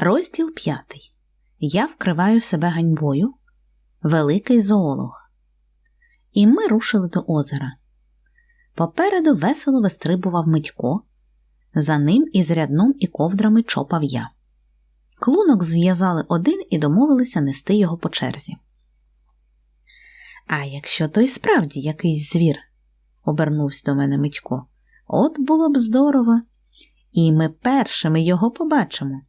Розділ п'ятий. Я вкриваю себе ганьбою. Великий зоолог. І ми рушили до озера. Попереду весело вистрибував Митько. За ним із рядном і ковдрами чопав я. Клунок зв'язали один і домовилися нести його по черзі. А якщо то й справді якийсь звір, обернувся до мене Митько, от було б здорово. І ми першими його побачимо.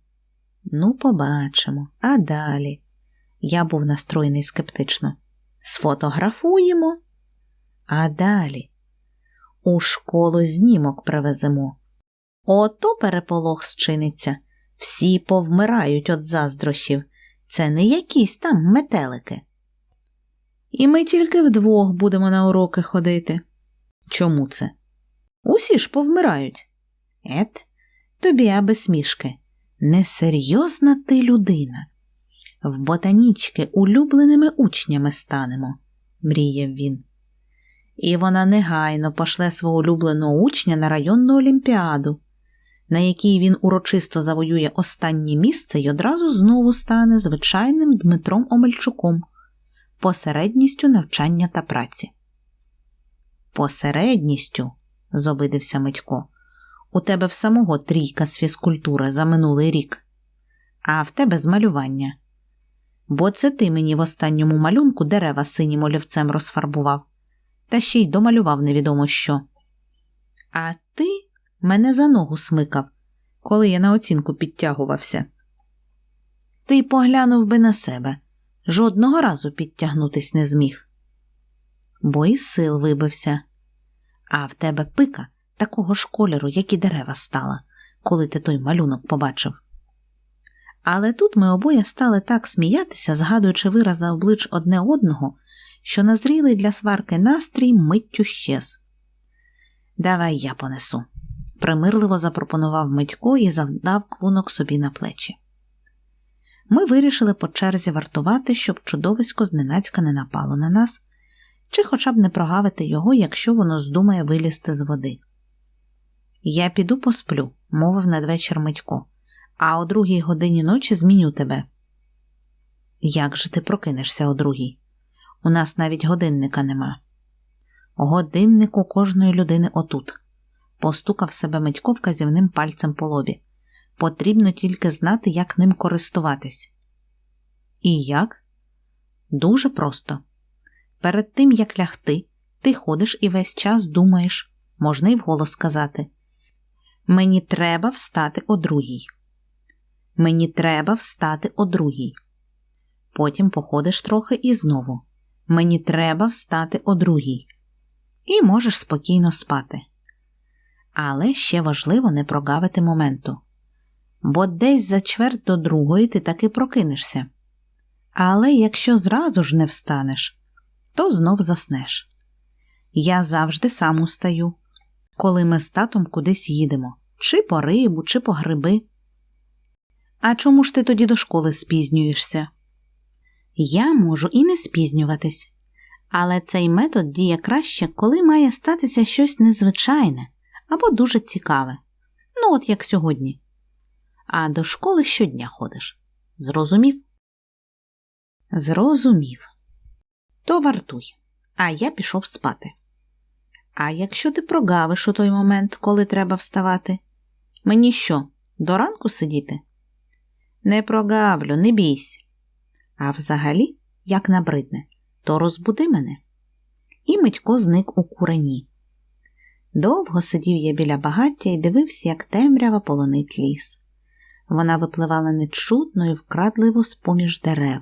Ну, побачимо. А далі. Я був настроєний скептично. Сфотографуємо. А далі. У школу знімок привеземо. Ото переполох зчиниться. Всі повмирають від заздрощів. Це не якісь там метелики. І ми тільки вдвох будемо на уроки ходити. Чому це? Усі ж повмирають. Ет, тобі аби смішки. Несерйозна ти людина. В ботанічки улюбленими учнями станемо, мріяв він. І вона негайно пошле свого улюбленого учня на районну олімпіаду, на якій він урочисто завоює останнє місце й одразу знову стане звичайним Дмитром Омельчуком, посередністю навчання та праці. Посередністю, зобидився Митько. У тебе в самого трійка з фізкультури за минулий рік, а в тебе з малювання. Бо це ти мені в останньому малюнку дерева синім олівцем розфарбував, та ще й домалював невідомо що. А ти мене за ногу смикав, коли я на оцінку підтягувався. Ти поглянув би на себе, жодного разу підтягнутись не зміг. Бо із сил вибився, а в тебе пика такого ж кольору, як і дерева стала, коли ти той малюнок побачив. Але тут ми обоє стали так сміятися, згадуючи вирази облич одне одного, що назрілий для сварки настрій миттю щез. Давай я понесу, примирливо запропонував Митько і завдав клунок собі на плечі. Ми вирішили по черзі вартувати, щоб чудовисько зненацька не напало на нас, чи хоча б не прогавити його, якщо воно здумає вилізти з води. Я піду посплю, мовив надвечір Митько, а о другій годині ночі зміню тебе. Як же ти прокинешся о другій? У нас навіть годинника нема. Годинник у кожної людини отут, постукав себе Митько вказівним пальцем по лобі. Потрібно тільки знати, як ним користуватись. І як? Дуже просто. Перед тим, як лягти, ти ходиш і весь час думаєш, можна й вголос сказати. Мені треба встати о другій. Мені треба встати о другій. Потім походиш трохи і знову. Мені треба встати о другій. І можеш спокійно спати. Але ще важливо не прогавити моменту. Бо десь за чверть до другої ти таки прокинешся. Але якщо зразу ж не встанеш, то знов заснеш. Я завжди сам устаю, коли ми з татом кудись їдемо, чи по рибу, чи по гриби. А чому ж ти тоді до школи спізнюєшся? Я можу і не спізнюватись, але цей метод діє краще, коли має статися щось незвичайне або дуже цікаве. Ну, от як сьогодні. А до школи щодня ходиш. Зрозумів? Зрозумів. То вартуй, а я пішов спати. А якщо ти прогавиш у той момент, коли треба вставати, мені що, до ранку сидіти? Не прогавлю, не бійся. А взагалі, як набридне, то розбуди мене. І Митько зник у курені. Довго сидів я біля багаття і дивився, як темрява полонить ліс. Вона випливала нечутно і вкрадливо з поміж дерев,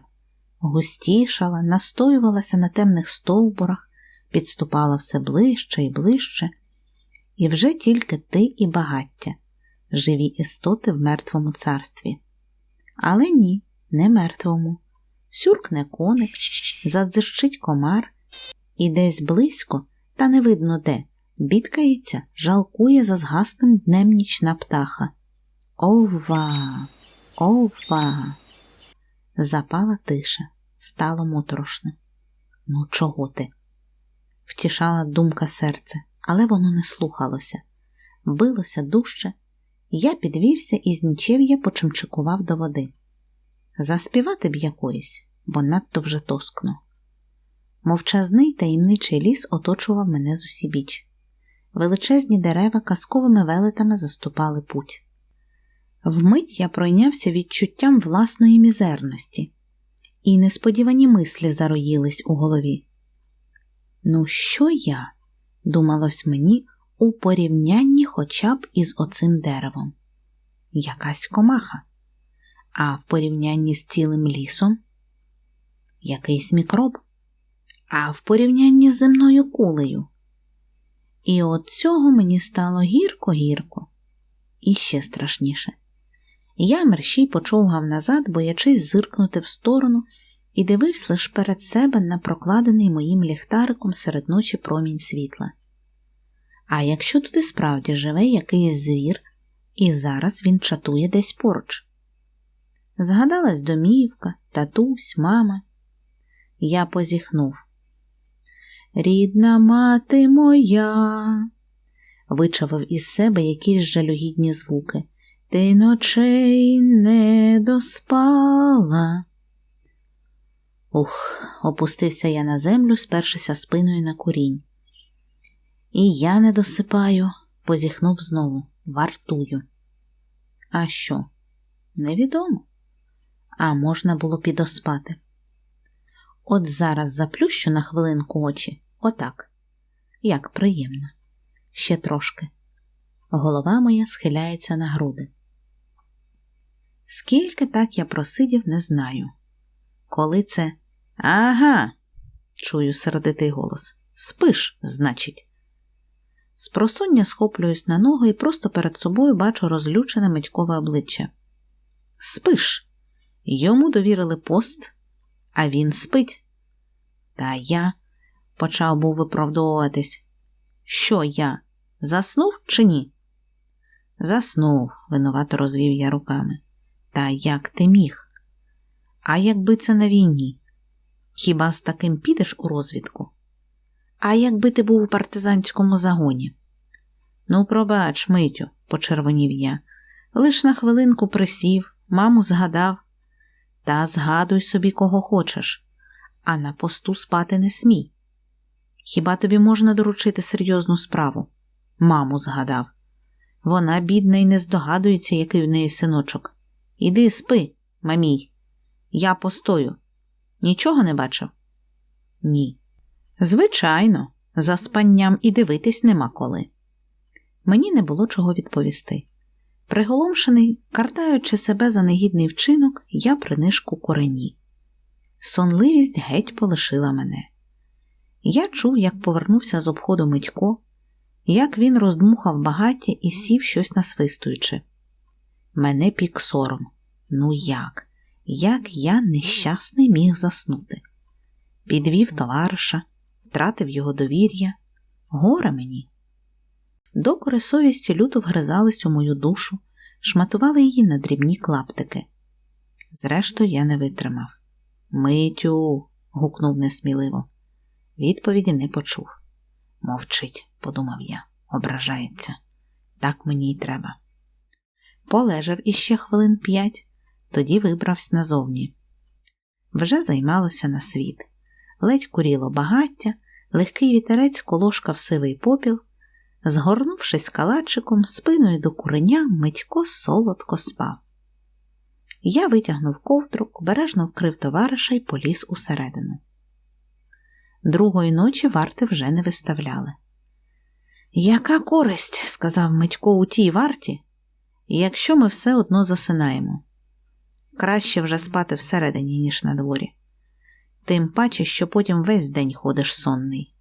густішала, настоювалася на темних стовбурах, підступала все ближче і ближче, і вже тільки ти і багаття, живі істоти в мертвому царстві. Але ні, не мертвому. Сюркне коник, задзирчить комар, і десь близько, та не видно де, бідкається, жалкує за згасним днем нічна птаха. Ова, ова. Запала тиша, стало моторошно. Ну, чого ти? Втішала думка серце, але воно не слухалося, билося дужче Я підвівся і з нічев'я почимчикував до води. Заспівати б якоїсь, бо надто вже тоскно. Мовчазний таємничий ліс оточував мене з усібіч. Величезні дерева казковими велетами заступали путь. Вмить я пройнявся відчуттям власної мізерності, і несподівані мислі зароїлись у голові. Ну, що я, думалось мені, у порівнянні хоча б із оцим деревом? Якась комаха, а в порівнянні з цілим лісом якийсь мікроб, а в порівнянні з земною кулею. І от цього мені стало гірко-гірко, і ще страшніше. Я мерщій почовгав назад, боячись зиркнути в сторону, і дивився лише перед себе на прокладений моїм ліхтариком серед ночі промінь світла. А якщо тут і справді живе якийсь звір, і зараз він чатує десь поруч. Згадалась домівка, татусь, мама. Я позіхнув. Рідна мати моя, вичавив із себе якісь жалюгідні звуки. Ти ночей не доспала. Ух, опустився я на землю, спершися спиною на курінь. І я не досипаю, позіхнув знову, вартую. А що? Невідомо. А можна було підоспати. От зараз заплющу на хвилинку очі, отак. Як приємно. Ще трошки. Голова моя схиляється на груди. Скільки так я просидів, не знаю. Коли це ага, чую сердитий голос. Спиш, значить. Спросоння схоплююсь на ногу і просто перед собою бачу розлючене Митькове обличчя. Спиш. Йому довірили пост, а він спить. Та я почав був виправдовуватись. Що я? Заснув чи ні? Заснув, винувато розвів я руками. Та як ти міг? А якби це на війні? Хіба з таким підеш у розвідку? А якби ти був у партизанському загоні? Ну, пробач, Митю, почервонів я, лиш на хвилинку присів, маму згадав. Та згадуй собі, кого хочеш, а на посту спати не смій. Хіба тобі можна доручити серйозну справу? Маму згадав. Вона, бідна, і не здогадується, який у неї синочок. Іди спи, мамій. Я постою. Нічого не бачив? Ні. Звичайно, за спанням і дивитись нема коли. Мені не було чого відповісти. Приголомшений, картаючи себе за негідний вчинок, я принишку корені. Сонливість геть полишила мене. Я чув, як повернувся з обходу Митько, як він роздмухав багаття і сів щось насвистуючи. Мене пік сором. Ну як? Як я нещасний міг заснути? Підвів товариша, втратив його довір'я. Горе мені. Докори совісті люто вгризались у мою душу, шматували її на дрібні клаптики. Зрештою, я не витримав. Митю. гукнув несміливо. Відповіді не почув. Мовчить, подумав я, ображається. Так мені й треба. Полежав іще хвилин п'ять, тоді вибрався назовні. Вже займалося на світ. Ледь куріло багаття, легкий вітерець колошкав сивий попіл. Згорнувшись калачиком, спиною до куреня, Митько солодко спав. Я витягнув ковдру, обережно вкрив товариша і поліз усередину. Другої ночі варти вже не виставляли. Яка користь, сказав Митько у тій варті, якщо ми все одно засинаємо. Краще вже спати всередині, ніж на дворі. Тим паче, що потім весь день ходиш сонний.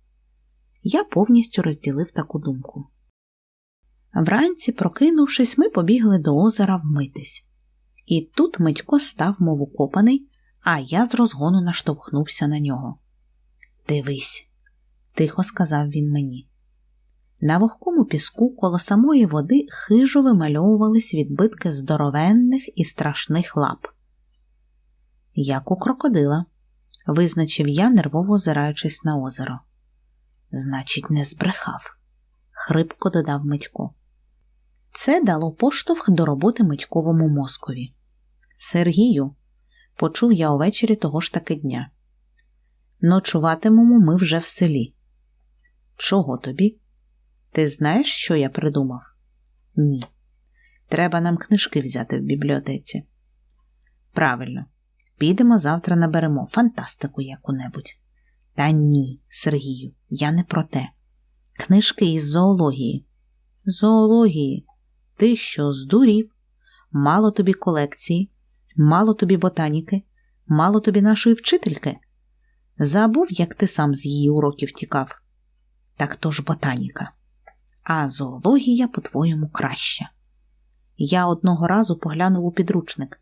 Я повністю розділив таку думку. Вранці, прокинувшись, ми побігли до озера вмитись. І тут Митько став, мов укопаний, а я з розгону наштовхнувся на нього. Дивись, тихо сказав він мені. На вогкому піску коло самої води хижо вимальовувались відбитки здоровенних і страшних лап. Як у крокодила, визначив я, нервово озираючись на озеро. Значить, не збрехав, хрипко додав Митько. Це дало поштовх до роботи Митьковому мозкові. Сергію, почув я увечері того ж таки дня. Ночуватимемо ми вже в селі. Чого тобі? Ти знаєш, що я придумав? Ні. Треба нам книжки взяти в бібліотеці. Правильно, підемо завтра наберемо фантастику яку-небудь. Та ні, Сергію, я не про те. Книжки із зоології. Зоології. Ти що, здурів? Мало тобі колекції, мало тобі ботаніки, мало тобі нашої вчительки. Забув, як ти сам з її уроків тікав. Так то ж ботаніка. А зоологія, по-твоєму, краща. Я одного разу поглянув у підручник.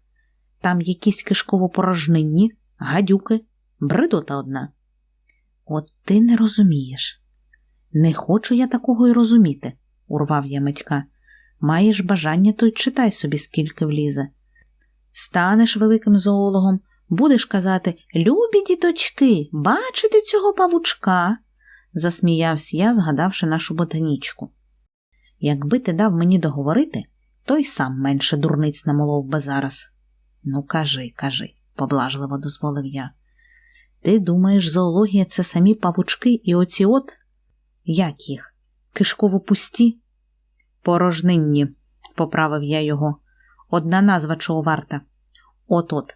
Там якісь кишково-порожнинні, гадюки, бредота одна. От ти не розумієш. Не хочу я такого й розуміти, урвав я Митька. Маєш бажання, то й читай собі, скільки влізе. Станеш великим зоологом, будеш казати Любі діточки, бачите цього павучка? засміявся я, згадавши нашу ботанічку. Якби ти дав мені договорити, то й сам менше дурниць намолов би зараз. Ну, кажи, кажи, поблажливо дозволив я. Ти думаєш, зоологія це самі павучки і оці от? Як їх? Кишково пусті? Порожнинні, поправив я його. Одна назва чого варта. От-от.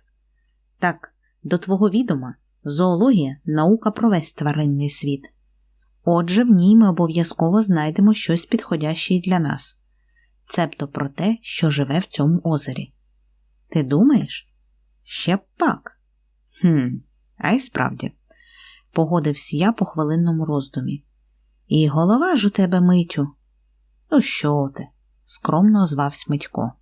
Так, до твого відома, зоологія наука про весь тваринний світ. Отже, в ній ми обов'язково знайдемо щось підходяще для нас, цебто про те, що живе в цьому озері. Ти думаєш? Ще б пак. Хм, а й справді, погодився я по хвилинному роздумі. І голова ж у тебе, Митю. Ну, що ти? скромно озвався Митько.